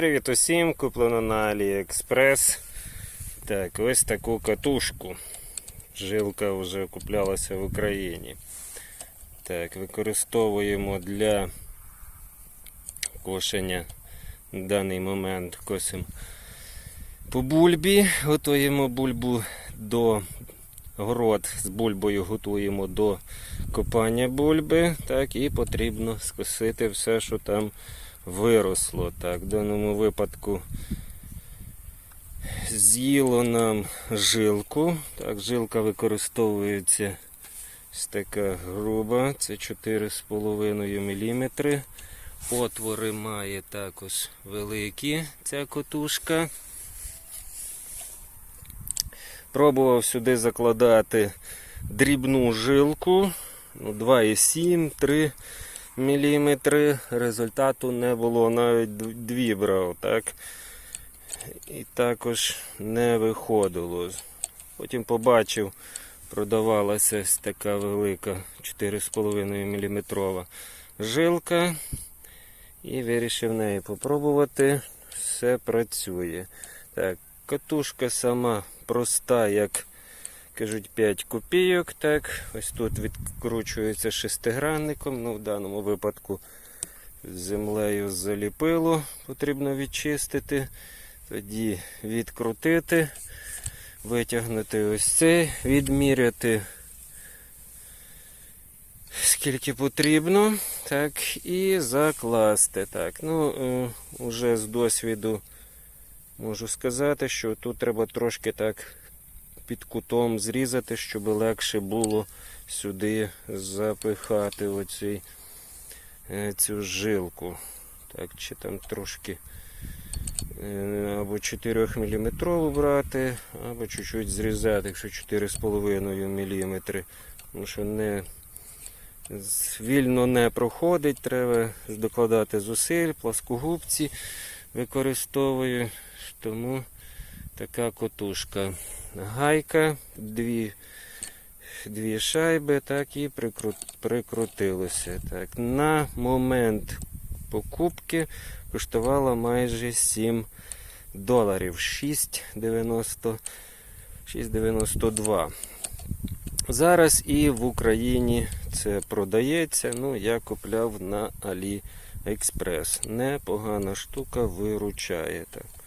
Привіт усім! Куплено на AliExpress. Так, ось таку катушку. Жилка вже куплялася в Україні. Так, використовуємо для кошення в даний момент косимо по бульбі. Готуємо бульбу до город з бульбою готуємо до копання бульби. Так, і потрібно скосити все, що там виросло. Так, в даному випадку з'їло нам жилку. Так, жилка використовується ось така груба, це 4,5 мм. Отвори має також великі ця котушка. Пробував сюди закладати дрібну жилку ну, 2,7, 3 мм. Результату не було, навіть дві брав, так? І також не виходило. Потім побачив, продавалася ось така велика 4,5 мм жилка. І вирішив неї попробувати. Все працює. Так, катушка сама проста, як кажуть, 5 копійок. Так, ось тут відкручується шестигранником. Ну, в даному випадку землею заліпило, потрібно відчистити. Тоді відкрутити, витягнути ось цей, відміряти скільки потрібно. Так, і закласти. Так, ну, е, уже з досвіду можу сказати, що тут треба трошки так під кутом зрізати, щоб легше було сюди запихати оцей, е, цю жилку. Так, чи там трошки е, або 4 мм брати, або чуть-чуть зрізати, якщо 4,5 мм. Тому що не вільно не проходить, треба докладати зусиль, пласкогубці використовую. Тому така котушка. Гайка, дві, дві шайби, так і прикрут, прикрутилося. Так. На момент покупки коштувала майже 7 доларів. 6,90 6,92. Зараз і в Україні це продається. Ну, я купляв на AliExpress. Непогана штука виручає. Так.